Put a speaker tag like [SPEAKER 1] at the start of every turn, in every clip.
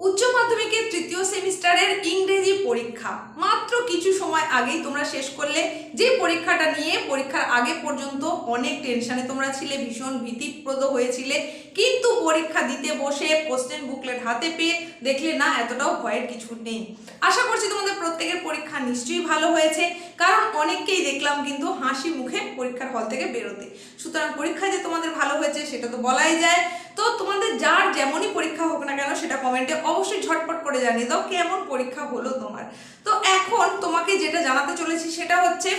[SPEAKER 1] উচ্চ মাধ্যমিকের তৃতীয় সেমিস্টারের ইংরেজি পরীক্ষা। মাত্র কিছু সময় আগেই তোমরা শেষ করলে, যে পরীক্ষাটা নিয়ে পরীক্ষার আগে পর্যন্ত অনেক টেনশানে তোমরা ছিলে, ভীষণ ভীতিপ্রদ হয়েছিলে। কিন্তু পরীক্ষা দিতে বসে কোশ্চেন বুকলেট হাতে পেয়ে দেখলে, না, এতটাও ভয়ের কিছু নেই। আশা করছি তোমাদের প্রত্যেকের পরীক্ষা নিশ্চয়ই ভালো হয়েছে। কারণ অনেককেই দেখলাম কিন্তু হাসি মুখে পরীক্ষার হল থেকে বেরোতে। সুতরাং পরীক্ষা যে তোমাদের ভালো হয়েছে, সেটা তো বলাই যায়। তো তোমাদের যার যেমনই পরীক্ষা হোক না কেন সেটা কমেন্টে অবশ্যই ঝটপট করে জানিয়ে দাও কেমন পরীক্ষা হলো তোমার। তো এখন তোমাকে যেটা জানাতে চলেছি সেটা হচ্ছে,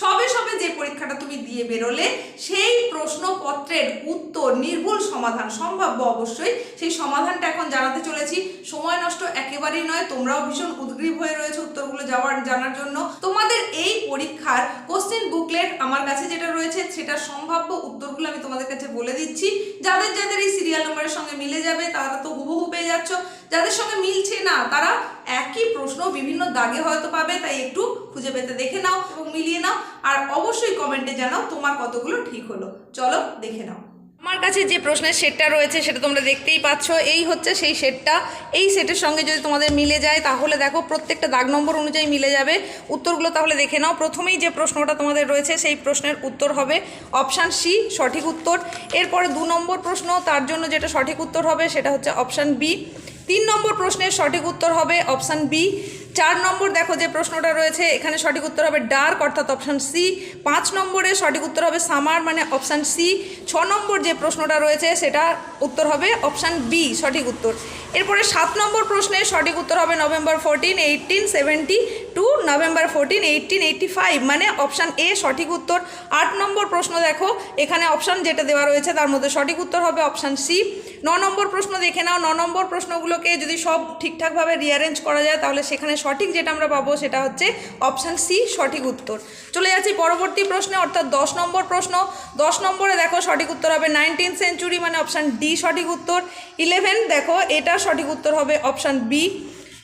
[SPEAKER 1] সবে সবে যে পরীক্ষাটা তুমি দিয়ে বেরোলে, সেই প্রশ্নপত্রের উত্তর নির্ভুল সমাধান সম্ভাব্য অবশ্যই। সেই সমাধানটা এখন জানাতে চলেছি। সময় নষ্ট একেবারেই নয়, তোমরাও ভীষণ উদ্গ্রীব হয়ে রয়েছে উত্তরগুলো যাওয়ার, জানার জন্য। তোমাদের এই পরীক্ষার কোশ্চেন বুকলেট আমার কাছে যেটা রয়েছে, সেটা সম্ভাব্য উত্তরগুলো আমি তোমাদের কাছে বলে দিচ্ছি। যাদের যাদের এই সিরিয়াল নম্বরের সঙ্গে মিলে যাবে, তারা তো হুবহু পেয়ে যাচ্ছ। যাদের সঙ্গে মিলছে না, তারা একই প্রশ্ন বিভিন্ন দাগে হয়তো পাবে, তাই একটু খুঁজে পেতে দেখে নাও এবং মিলিয়ে নাও। আর অবশ্যই কমেন্টে জানাও তোমার কতগুলো ঠিক হলো। চলো দেখে নাও। আমার কাছে যে প্রশ্নের সেটটা রয়েছে সেটা তোমরা দেখতেই পাচ্ছ। এই হচ্ছে সেই সেটটা। এই সেটের সঙ্গে যদি তোমাদের মিলে যায়, তাহলে দেখো প্রত্যেকটা দাগ নম্বর অনুযায়ী মিলে যাবে। উত্তরগুলো তাহলে দেখে নাও। প্রথমেই যে প্রশ্নটা তোমাদের রয়েছে, সেই প্রশ্নের উত্তর হবে অপশান সি, সঠিক উত্তর। এরপরে দু নম্বর প্রশ্ন, তার জন্য যেটা সঠিক উত্তর হবে, সেটা হচ্ছে অপশান বি। তিন নম্বর প্রশ্নের সঠিক উত্তর হবে অপশান বি। চার নম্বর দেখো যে প্রশ্নটা রয়েছে, এখানে সঠিক উত্তর হবে ডার্ক অর্থাৎ অপশান সি। পাঁচ নম্বরে সঠিক উত্তর হবে সামার মানে অপশান সি। ছ নম্বর যে প্রশ্নটা রয়েছে, সেটা উত্তর হবে অপশান বি, সঠিক উত্তর। এরপরে সাত নম্বর প্রশ্নের সঠিক উত্তর হবে November fourteen eighteen seventy two November fourteen eighteen eighty five মানে অপশান এ সঠিক উত্তর। আট নম্বর প্রশ্ন দেখো, এখানে অপশান যেটা দেওয়া রয়েছে, তার মধ্যে সঠিক উত্তর হবে অপশান সি। ন নম্বর প্রশ্ন দেখে নাও। ন নম্বর প্রশ্নগুলোকে যদি সব ঠিকঠাকভাবে রিয়ারেঞ্জ করা যায়, তাহলে সেখানে সঠিক যেটা আমরা পাবো সেটা হচ্ছে অপশান সি সঠিক উত্তর। চলে যাচ্ছি পরবর্তী প্রশ্নে, অর্থাৎ দশ নম্বর প্রশ্ন। দশ নম্বরে দেখো সঠিক উত্তর হবে নাইনটিন সেঞ্চুরি মানে অপশান ডি সঠিক উত্তর। ইলেভেন দেখো, এটা সঠিক উত্তর হবে অপশান বি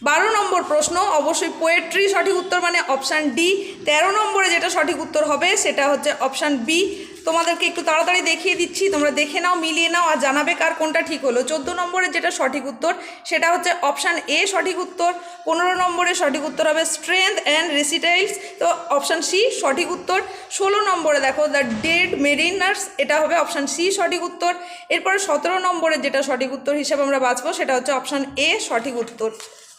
[SPEAKER 1] বারো নম্বর প্রশ্ন, অবশ্যই পোয়েট্রি সঠিক উত্তর মানে অপশান ডি তেরো নম্বরে যেটা সঠিক উত্তর হবে, সেটা হচ্ছে অপশান বি তোমাদেরকে একটু তাড়াতাড়ি দেখিয়ে দিচ্ছি। তোমরা দেখে নাও, মিলিয়ে নাও আর জানাবে কার কোনটা ঠিক হলো। চোদ্দ নম্বরে যেটা সঠিক উত্তর, সেটা হচ্ছে অপশান এ সঠিক উত্তর, পনেরো নম্বরে সঠিক উত্তর হবে স্ট্রেংথ অ্যান্ড রেসিটাইলস তো অপশান সি সঠিক উত্তর। ষোলো নম্বরে দেখো দ্য ডেড মেরিনার্স এটা হবে অপশান সি সঠিক উত্তর। এরপরে সতেরো নম্বরে যেটা সঠিক উত্তর হিসেবে আমরা বাঁচবো, সেটা হচ্ছে অপশান এ সঠিক উত্তর।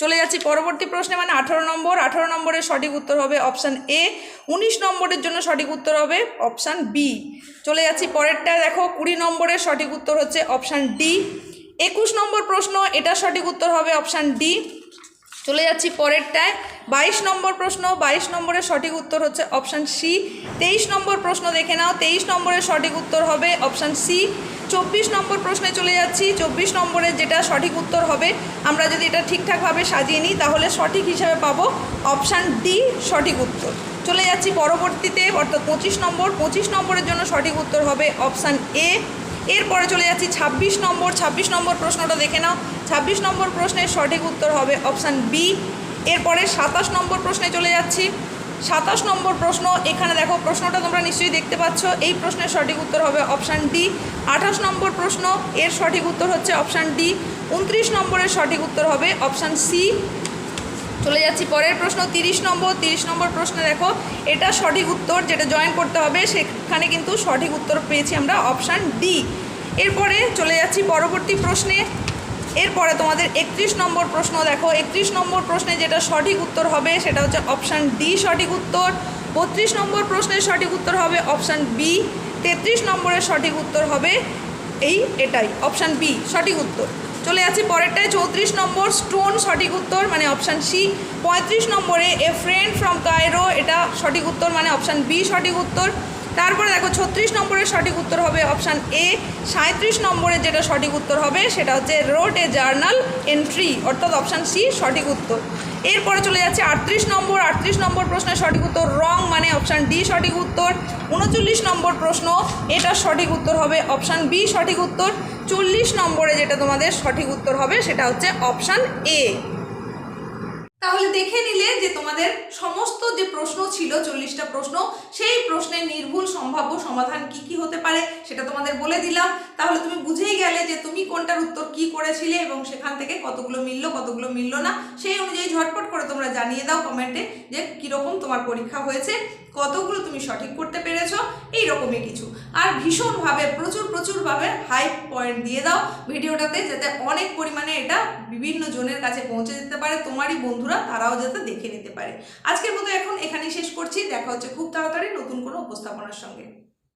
[SPEAKER 1] চলে যাচ্ছি পরবর্তী প্রশ্নে মানে আঠারো নম্বর। আঠারো নম্বরের সঠিক উত্তর হবে অপশান এ। উনিশ নম্বরের জন্য সঠিক উত্তর হবে অপশান বি। চলে যাচ্ছি পরেরটা, দেখো, কুড়ি নম্বরের সঠিক উত্তর হচ্ছে অপশান ডি। একুশ নম্বর প্রশ্ন এটা সঠিক উত্তর হবে অপশান ডি। চলে যাচ্ছি পরেরটায়। বাইশ নম্বর প্রশ্ন, বাইশ নম্বরের সঠিক উত্তর হচ্ছে অপশান সি। তেইশ নম্বর প্রশ্ন দেখে নাও, তেইশ নম্বরের সঠিক উত্তর হবে অপশান সি। চব্বিশ নম্বর প্রশ্নে চলে যাচ্ছি। চব্বিশ নম্বরের যেটা সঠিক উত্তর হবে, আমরা যদি এটা ঠিকঠাকভাবে সাজিয়ে নিই, তাহলে সঠিক হিসাবে পাবো অপশান ডি, সঠিক উত্তর। চলে যাচ্ছি পরবর্তীতে, অর্থাৎ পঁচিশ নম্বর। পঁচিশ নম্বরের জন্য সঠিক উত্তর হবে অপশান এ। এরপরে চলে যাচ্ছি ছাব্বিশ নম্বর। ছাব্বিশ নম্বর প্রশ্নটা দেখে নাও। ছাব্বিশ নম্বর প্রশ্নের সঠিক উত্তর হবে অপশান বি। এরপরে সাতাশ নম্বর প্রশ্নে চলে যাচ্ছি। সাতাশ নম্বর প্রশ্ন, এখানে দেখো প্রশ্নটা তোমরা নিশ্চয়ই দেখতে পাচ্ছ। এই প্রশ্নের সঠিক উত্তর হবে অপশান ডি। আঠাশ নম্বর প্রশ্ন, এর সঠিক উত্তর হচ্ছে অপশান ডি। উনত্রিশ নম্বরের সঠিক উত্তর হবে অপশান সি। চলে যাচ্ছি পরের প্রশ্ন, তিরিশ নম্বর। তিরিশ নম্বর প্রশ্নে দেখো, এটা সঠিক উত্তর যেটা জয়েন করতে হবে, সেখানে কিন্তু সঠিক উত্তর পেয়েছি আমরা অপশান ডি। এরপরে চলে যাচ্ছি পরবর্তী প্রশ্নে। এরপরে তোমাদের একত্রিশ নম্বর প্রশ্ন দেখো। একত্রিশ নম্বর প্রশ্নে যেটা সঠিক উত্তর হবে সেটা হচ্ছে অপশান ডি সঠিক উত্তর। বত্রিশ নম্বর প্রশ্নের সঠিক উত্তর হবে অপশান বি। তেত্রিশ নম্বরের সঠিক উত্তর হবে এই এটাই, অপশান বি, সঠিক উত্তর। চলে যাচ্ছি পরেরটায়, চৌত্রিশ নম্বর স্টোন সঠিক উত্তর মানে অপশান সি। পঁয়ত্রিশ নম্বরে এ ফ্রেন্ড ফ্রম কায়রো, এটা সঠিক উত্তর মানে অপশান বি সঠিক উত্তর। তারপরে দেখো ছত্রিশ নম্বরের সঠিক উত্তর হবে অপশান এ সাঁত্রিশ নম্বরের যেটা সঠিক উত্তর হবে সেটা হচ্ছে রোড এ জার্নাল এন্ট্রি, অর্থাৎ অপশান সি, সঠিক উত্তর। এরপরে চলে যাচ্ছে আটত্রিশ নম্বর আটত্রিশ নম্বর প্রশ্নের সঠিক উত্তর, রং মানে অপশান ডি সঠিক উত্তর, উনচল্লিশ নম্বর প্রশ্ন এটার সঠিক উত্তর হবে অপশান বি সঠিক উত্তর, চল্লিশ নম্বরে যেটা তোমাদের সঠিক উত্তর হবে সেটা হচ্ছে অপশান এ। তাহলে দেখে নিলে যে তোমাদের সমস্ত যে প্রশ্ন ছিল, চল্লিশটা প্রশ্ন, সেই প্রশ্নের নির্ভুল সম্ভাব্য সমাধান কি কি হতে পারে সেটা তোমাদের বলে দিলাম। তাহলে তুমি বুঝেই গেলে যে তুমি কোনটার উত্তর কি করেছিলে এবং সেখান থেকে কতগুলো মিললো কতগুলো মিললো না, সেই অনুযায়ী ঝটপট করে তোমরা জানিয়ে দাও কমেন্টে যে কীরকম তোমার পরীক্ষা হয়েছে, কতগুলো তুমি সঠিক করতে পেরেছ এই রকমই কিছু। আর ভীষণভাবে, প্রচুর প্রচুরভাবে হাই পয়েন্ট দিয়ে দাও ভিডিওটাতে, যাতে অনেক পরিমাণে এটা বিভিন্ন জনের কাছে পৌঁছে যেতে পারে, তোমারই বন্ধুরা তারাও যাতে দেখে নিতে পারে। আজকের মতো এখন এখানেই শেষ করছি। দেখা হচ্ছে খুব তাড়াতাড়ি নতুন কোনো উপস্থাপনার সঙ্গে।